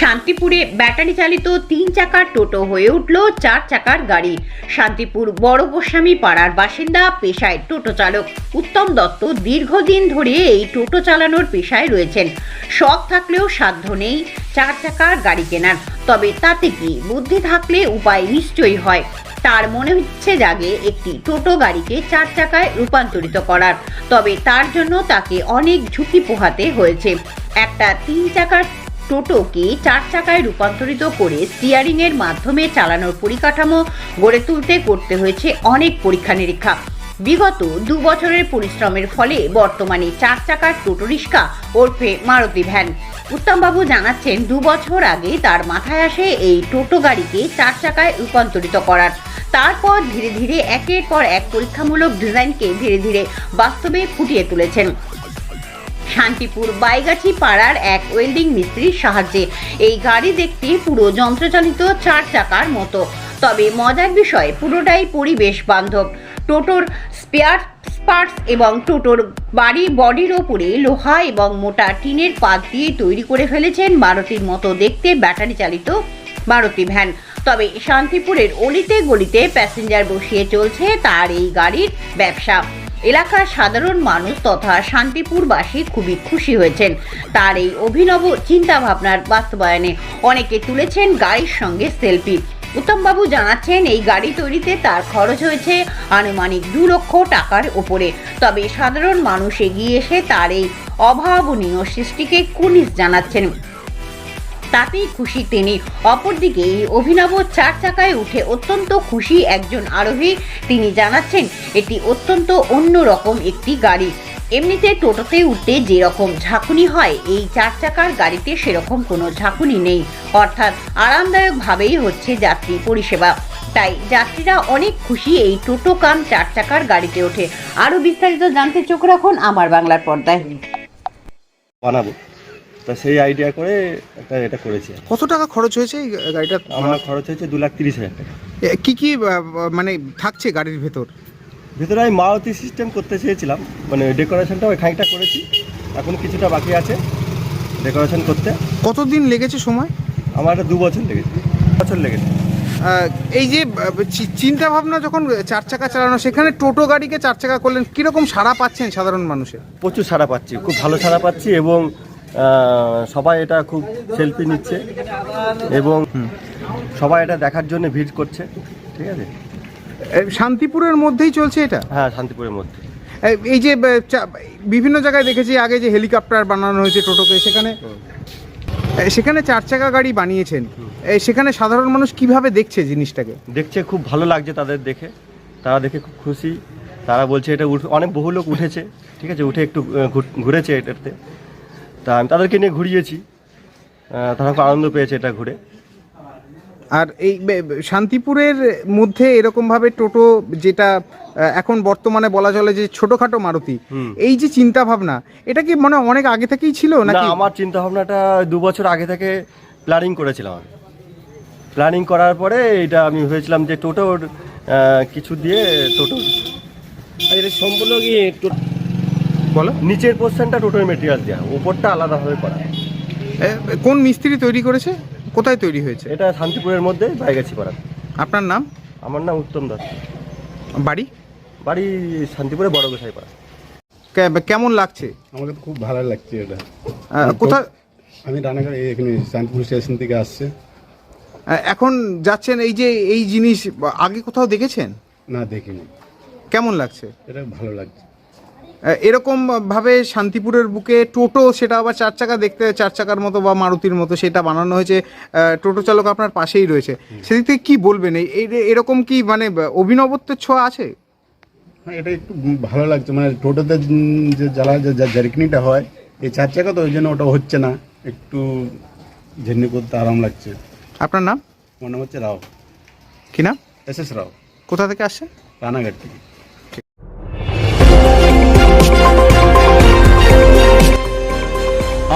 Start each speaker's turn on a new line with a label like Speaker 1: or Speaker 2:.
Speaker 1: শান্তিপুরে ব্যাটারি চালিত তিন চাকার টোটো হয়ে উঠল চার চাকার গাড়ি। শান্তিপুর বড় গোস্বামী পাড়ার বাসিন্দা পেশায় টোটো চালক। উত্তম দত্ত দীর্ঘদিন ধরে এই টোটো চালানোর পেশায় রয়েছেন। শখ থাকলেও সাধ্য নেই চার চাকার গাড়ি কেনার। তবে তাতে কি বুদ্ধি থাকলে উপায় নিশ্চয়ই হয়। তার মনে হচ্ছে জাগে একটি টোটো গাড়িকে চার চাকায় রূপান্তরিত করার। তবে তার জন্য তাকে অনেক ঝুঁকি পোহাতে হয়েছে। একটা তিন চাকার টোটোকে চার চাকায় রূপান্তরিত করে স্টিয়ারিং এর মাধ্যমে চালানোর পরিকাঠামো গড়ে তুলতে করতে হয়েছে অনেক পরীক্ষা নিরীক্ষা বিগত দু বছরের পরিশ্রমের ফলে বর্তমানে চার চাকার টোটো রিক্সা ওরফে মারুতি ভ্যান। উত্তমবাবু জানাচ্ছেন, দু বছর আগে তার মাথায় আসে এই টোটো গাড়িকে চার চাকায় রূপান্তরিত করার। তারপর ধীরে ধীরে একের পর এক পরীক্ষামূলক ডিজাইনকে ধীরে ধীরে বাস্তবে ফুটিয়ে তুলেছেন। শান্তিপুর বাইগাছি পাড়ার এক ওয়েল্ডিং মিস্ত্রির সাহায্যে। এই গাড়ি দেখতে পুরো যন্ত্রচালিত চার চাকার মতো। তবে মজার বিষয়, পুরোটাই পরিবেশ বান্ধব। টোটোর স্পেয়ার পার্টস এবং টোটোর বাড়ি বডির ওপরে লোহা এবং মোটা টিনের পাত দিয়ে তৈরি করে ফেলেছেন মারুতির মতো দেখতে ব্যাটারি চালিত মারুতি ভ্যান। তবে শান্তিপুরের অলিতে গলিতে প্যাসেঞ্জার বসিয়ে চলছে তার এই গাড়ির ব্যবসা। এলাকার সাধারণ মানুষ তথা শান্তিপুরবাসী খুবই খুশি হয়েছেন। তার এই অভিনব চিন্তা ভাবনার বাস্তবায়নে অনেকে তুলেছেন গাড়ির সঙ্গে সেলফি। উত্তমবাবু জানাচ্ছেন, এই গাড়ি তৈরিতে তার খরচ হয়েছে আনুমানিক দু লক্ষ টাকার ওপরে। তবে সাধারণ মানুষ এগিয়ে এসে তার এই অভাবনীয় সৃষ্টিকে কুনিশ জানাচ্ছেন। তাতেই খুশি তিনি। অপরদিকে এই অভিনব চার চাকায় উঠে অত্যন্ত খুশি একজন আরোহী। তিনি জানাচ্ছেন, এটি অত্যন্ত অন্যরকম একটি গাড়ি। এমনিতে টোটোতে উঠতে যেরকম ঝাঁকুনি হয়, এই চার চাকার গাড়িতে সেরকম কোনো ঝাঁকুনি নেই। অর্থাৎ আরামদায়কভাবেই হচ্ছে যাত্রী পরিষেবা। তাই যাত্রীরা অনেক খুশি এই টোটো কাম চার চাকার গাড়িতে ওঠে। আরও বিস্তারিত জানতে চোখ রাখুন আমার বাংলার পর্দায়।
Speaker 2: বানাবো। তা সেই আইডিয়া করে একটা এটা করেছি
Speaker 3: কত টাকা খরচ হয়েছে এই গাড়িটা?
Speaker 2: আমার খরচ হয়েছে দু লাখ তিরিশ হাজার টাকা।
Speaker 3: এ, কি কি আহ, মানে থাকছে গাড়ির ভেতর?
Speaker 2: ভিতরে আমি মারুতি সিস্টেম করতে চেয়েছিলাম মানে ডেকোরেশনটা ওই খানিকটা করেছি এখন কিছুটা বাকি আছে ডেকোরেশন করতে।
Speaker 3: কতদিন লেগেছে সময়?
Speaker 2: আমার একটা দু বছর লেগেছে বছর লেগেছে।
Speaker 3: আহ, এই যে চিন্তা ভাবনা যখন চার চাকা চালানো সেখানে টোটো গাড়িকে চার চাকা করলেন কীরকম সাড়া পাচ্ছেন সাধারণ মানুষের?
Speaker 2: প্রচুর সাড়া পাচ্ছি খুব ভালো সাড়া পাচ্ছি এবং আহ, সবাই এটা খুব সেলফি নিচ্ছে এবং সবাই এটা দেখার জন্য ভিড় করছে ঠিক আছে?
Speaker 3: শান্তিপুরের মধ্যেই চলছে এটা?
Speaker 2: হ্যাঁ শান্তিপুরের মধ্যে।
Speaker 3: এই যে বিভিন্ন জায়গায় দেখেছি আগে যে হেলিকপ্টার বানানো হয়েছে টোটোকে সেখানে সেখানে চার চাকা গাড়ি বানিয়েছেন। সেখানে সাধারণ মানুষ কীভাবে দেখছে জিনিসটাকে?
Speaker 2: দেখছে খুব ভালো লাগছে তাদের দেখে। তারা দেখে খুব খুশি। তারা বলছে এটা উঠ অনেক বহু লোক উঠেছে ঠিক আছে? উঠে একটু ঘুরেছে এটাতে। তা আমি তাদেরকে নিয়ে ঘুরিয়েছি। তারা খুব আনন্দ পেয়েছে এটা ঘুরে।
Speaker 3: আর এই শান্তিপুরের মধ্যে এরকমভাবে টোটো যেটা এখন বর্তমানে বলা চলে যে ছোটখাটো মারুতি এই যে চিন্তা ভাবনা এটা কি মানে অনেক আগে থেকেই ছিল
Speaker 2: না
Speaker 3: নাকি?
Speaker 2: আমার চিন্তা ভাবনাটা দু বছর আগে থেকে প্ল্যানিং করেছিলাম আমি। প্ল্যানিং করার পরে এটা আমি ভেবেছিলাম যে টোটোর কিছু দিয়ে টোটো এটা সম্পূর্ণ কি
Speaker 3: বলো।
Speaker 2: নিচের পোর্শনটা টোটোর মেটেরিয়াল দেওয়া উপরটা আলাদাভাবে করা।
Speaker 3: কোন মিস্ত্রি তৈরি করেছে? কোথায় তৈরি হয়েছে?
Speaker 2: এটা শান্তিপুরের মধ্যে বাইগাছি পাড়া
Speaker 3: আপনার নাম?
Speaker 2: আমার নাম উত্তম দত্ত।
Speaker 3: বাড়ি?
Speaker 2: বাড়ি শান্তিপুরে বড় গোসাই পাড়া
Speaker 3: কেমন লাগছে?
Speaker 4: আমাকে তো খুব ভালো লাগছে এটা।
Speaker 3: কোথায়?
Speaker 4: আমি রানাঘাট এখানে শান্তিপুর স্টেশন থেকে আসছে।
Speaker 3: এখন যাচ্ছেন এই যে এই জিনিস আগে কোথাও দেখেছেন?
Speaker 4: না দেখিনি।
Speaker 3: কেমন লাগছে?
Speaker 4: এটা ভালো লাগছে।
Speaker 3: আহ, এরকম ভাবে শান্তিপুরের বুকে টোটো সেটা আবার চার চাকা দেখতে চার চাকার মতো বা মারুতির মতো সেটা বানানো হয়েছে। টোটো চালক আপনার পাশেই রয়েছে। সেদিক থেকে কি বলবেন? এই এরকম কি মানে অভিনবত্বের ছোঁয়া আছে?
Speaker 4: হ্যাঁ এটা একটু ভালো লাগছে। মানে টোটোতে যে জ্বালা জার্কিনিটা হয় এই চার চাকা তো ওই জন্য ওটা হচ্ছে না। একটু ঝেন্নি করতে আরাম লাগছে।
Speaker 3: আপনার নাম?
Speaker 4: আমার নাম হচ্ছে রাও।
Speaker 3: কি নাম?
Speaker 4: S S Rao.
Speaker 3: কোথা থেকে আসছে
Speaker 4: রানাঘাট থেকে।